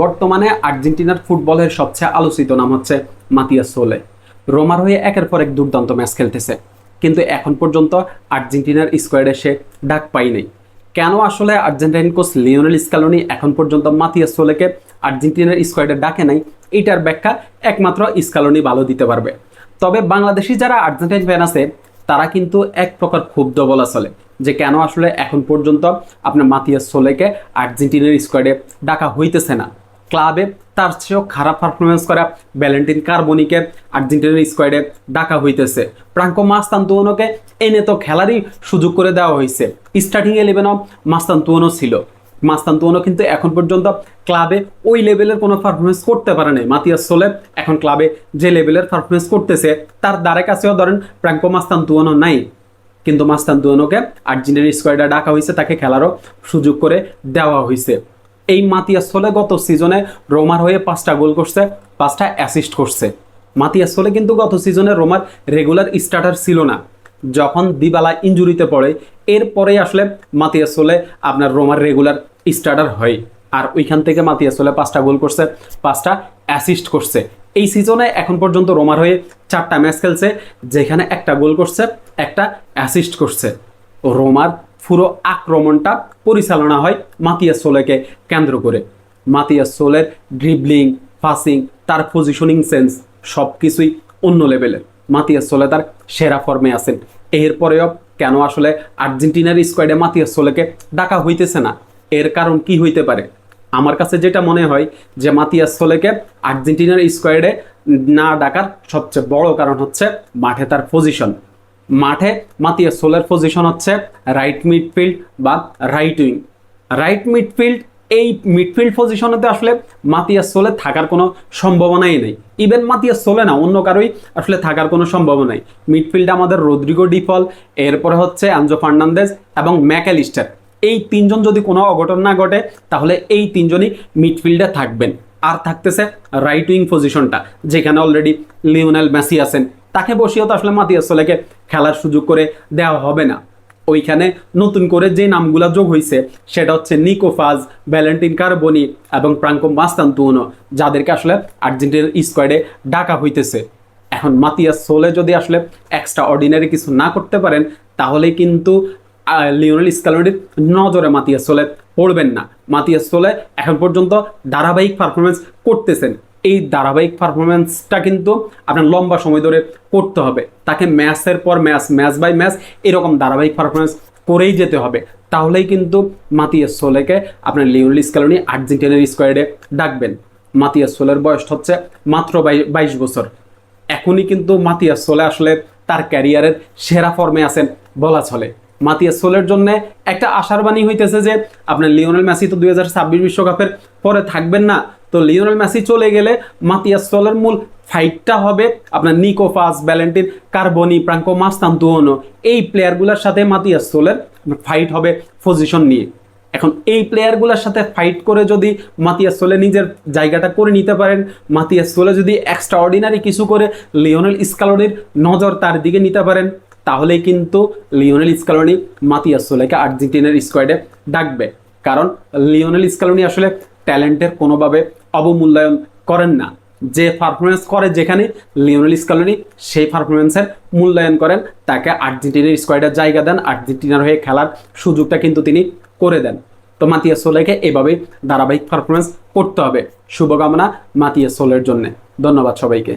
বর্তমানে আর্জেন্টিনার ফুটবলের সবচেয়ে আলোচিত নাম হচ্ছে মাতিয়াস সোলে। রোমার হয়ে একের পর এক দুর্দান্ত ম্যাচ খেলতেছে। কিন্তু এখন পর্যন্ত আর্জেন্টিনার স্কোয়াডে সে ডাক পায়নি কেন আসলে আর্জেন্টাইন কোচ লিওনেল স্কালোনি এখন পর্যন্ত মাতিয়াস সোলেকে আর্জেন্টিনার স্কোয়াডে ডাকে নাই, এটার ব্যাখ্যা একমাত্র স্কালোনি ভালো দিতে পারবে। তবে বাংলাদেশি যারা আর্জেন্টাইন ফ্যান আছে, তারা কিন্তু এক প্রকার ক্ষুব্ধ বলা চলে যে কেন আসলে এখন পর্যন্ত আপনার মাতিয়াস সোলেকে আর্জেন্টিনার স্কোয়াডে ডাকা হইতেছে না। ক্লাবে তার চেয়েও খারাপ পারফরমেন্স করা ভ্যালেন্টিন কার্বনিকে আর্জেন্টিনার স্কোয়াডে ডাকা হইতেছে। প্রাঙ্কো মাস্তান্তুয়নোকে এনে তো খেলারই সুযোগ করে দেওয়া হয়েছে স্টার্টিং ইলেভেনও মাস্তান্তুয়নো ছিল। মাস্তান্তুয়নো কিন্তু এখন পর্যন্ত ক্লাবে ওই লেভেলের কোনো পারফরমেন্স করতে পারে নাই। মাতিয়াস সোলে এখন ক্লাবে যে লেভেলের পারফরমেন্স করতেছে, তার দ্বারে কাছেও ধরেন প্রাঙ্কো মাস্তান্তুয়নো নাই। কিন্তু মাস্তান্তুয়নোকে আর্জেন্টিনার স্কোয়াডে ডাকা হয়েছে তাকে খেলারও সুযোগ করে দেওয়া হয়েছে এই মাতিয়াস সোলে গত সিজনে রোমার হয়ে পাঁচটা গোল করছে, পাঁচটা অ্যাসিস্ট করছে। মাতিয়াস সোলে কিন্তু গত সিজনে রোমার রেগুলার স্টার্টার ছিল না। যখন দিবালা ইঞ্জুরিতে পড়ে, এরপরেই আসলে মাতিয়াস সোলে আপনার রোমার রেগুলার স্টার্টার হয়। আর ওইখান থেকে মাতিয়াস সোলে পাঁচটা গোল করছে, পাঁচটা অ্যাসিস্ট করছে। এই সিজনে এখন পর্যন্ত রোমার হয়ে চারটা ম্যাচ খেলছে, যেখানে একটা গোল করছে, একটা অ্যাসিস্ট করছে। রোমার পুরো আক্রমণটা পরিচালনা হয় মাতিয়াস সোলেকে কেন্দ্র করে। মাতিয়াস সোলের ড্রিবলিং পাসিং তার পজিশনিং সেন্স সব কিছুই অন্য লেভেলের মাতিয়াস সোলে তার সেরা ফর্মে আছেন। এরপরেও কেন আসলে আর্জেন্টিনার স্কোয়াডে মাতিয়াস সোলেকে ডাকা হইতেছে না? এর কারণ কি হইতে পারে? আমার কাছে যেটা মনে হয় যে মাতিয়াস সোলেকে আর্জেন্টিনার স্কোয়াডে না ডাকার সবচেয়ে বড় কারণ হচ্ছে মাঠে তার পজিশন মাঠে মাতিয়া সোলের পজিশন হচ্ছে রাইট মিডফিল্ড বা রাইট উইং রাইট মিডফিল্ড এই মিডফিল্ড পজিশনেতে আসলে মাতিয়াস সোলে থাকার কোনো সম্ভাবনাই নেই। ইভেন মাতিয়াস সোলে না, অন্য কারোই আসলে থাকার কোনো সম্ভাবনা সম্ভাবনাই। মিডফিল্ডে আমাদের রদ্রিগো ডিফল, এরপরে হচ্ছে আনজো ফার্নান্দেজ এবং ম্যাকালিস্টার এই তিনজন যদি কোনো অঘটন না ঘটে, তাহলে এই তিনজনই মিডফিল্ডে থাকবেন। আর থাকতেছে রাইট উইং পজিশনটা যেখানে অলরেডি লিওনেল মেসি আছেন। তাকে বসিয়েও তো আসলে মাতিয়াস সোলেকে খেলার সুযোগ করে দেওয়া হবে না। ওইখানে নতুন করে যে নামগুলো যোগ হয়েছে সেটা হচ্ছে নিকোফাজ ভ্যালেন্টিন কার্বনি এবং প্রাঙ্কো মাস্তান্তুনো, যাদেরকে আসলে আর্জেন্টিনার স্কোয়াডে ডাকা হইতেছে। এখন মাতিয়াস সোলে যদি আসলে এক্সট্রা অর্ডিনারি কিছু না করতে পারেন, তাহলে কিন্তু লিওনেল স্কালোনির নজরে মাতিয়াস সোলে পড়বেন না। মাতিয়াস সোলে এখন পর্যন্ত ধারাবাহিক পারফরমেন্স করতেছেন। এই ধারাবাহিক পারফরমেন্সটা কিন্তু আপনার লম্বা সময় ধরে করতে হবে। তাকে ম্যাচের পর ম্যাচ ম্যাচ বাই ম্যাচ এরকম ধারাবাহিক পারফরমেন্স করেই যেতে হবে। তাহলেই কিন্তু মাতিয়াস সোলেকে আপনার লিওনেল স্কালোনি আর্জেন্টিনার স্কোয়াডে ডাকবেন। মাতিয়াস সোলের বয়স হচ্ছে মাত্র বাই- বাইশ বছর। এখনই কিন্তু মাতিয়াস সোলে আসলে তার ক্যারিয়ারের সেরা ফর্মে আছেন বলা চলে। মাতিয়াস সোলের জন্য একটা আশার বাণী হইতেছে যে আপনার লিওনেল মেসি তো দুই বিশ্বকাপের পরে থাকবেন না তো লিওনেল মেসি চলে গেলে মাতিয়াস সোলের মূল ফাইটটা হবে আপনার নিকোফাস ব্যালেন্টিন কার্বনি প্রাঙ্কো মাস্তান্তুয়নো এই প্লেয়ারগুলোর সাথে মাতিয়াস সোলের ফাইট হবে পজিশন নিয়ে। এখন এই প্লেয়ারগুলোর সাথে ফাইট করে যদি মাতিয়াস সোলে নিজের জায়গাটা করে নিতে পারেন, মাতিয়াস সোলে যদি এক্সট্রা অর্ডিনারি কিছু করে লিওনেল স্কালোনির নজর তার দিকে নিতে পারেন, তাহলেই কিন্তু লিওনেল স্কালোনি মাতিয়াস সোলেকে আর্জেন্টিনার স্কোয়াডে ডাকবে। কারণ লিওনেল স্কালোনি আসলে ট্যালেন্টের কোনোভাবে অবমূল্যায়ন করেন না। যে পারফরমেন্স করে যেখানে লিওনেল স্কালোনি সেই পারফরমেন্সের মূল্যায়ন করেন। তাকে আর্জেন্টিনার স্কোয়াডের জায়গা দেন। আর্জেন্টিনার হয়ে খেলার সুযোগটা কিন্তু তিনি করে দেন। তো মাতিয়া সোলেকে এভাবেই ধারাবাহিক পারফরমেন্স করতে হবে। শুভকামনা মাতিয়া সোলের জন্য। ধন্যবাদ সবাইকে।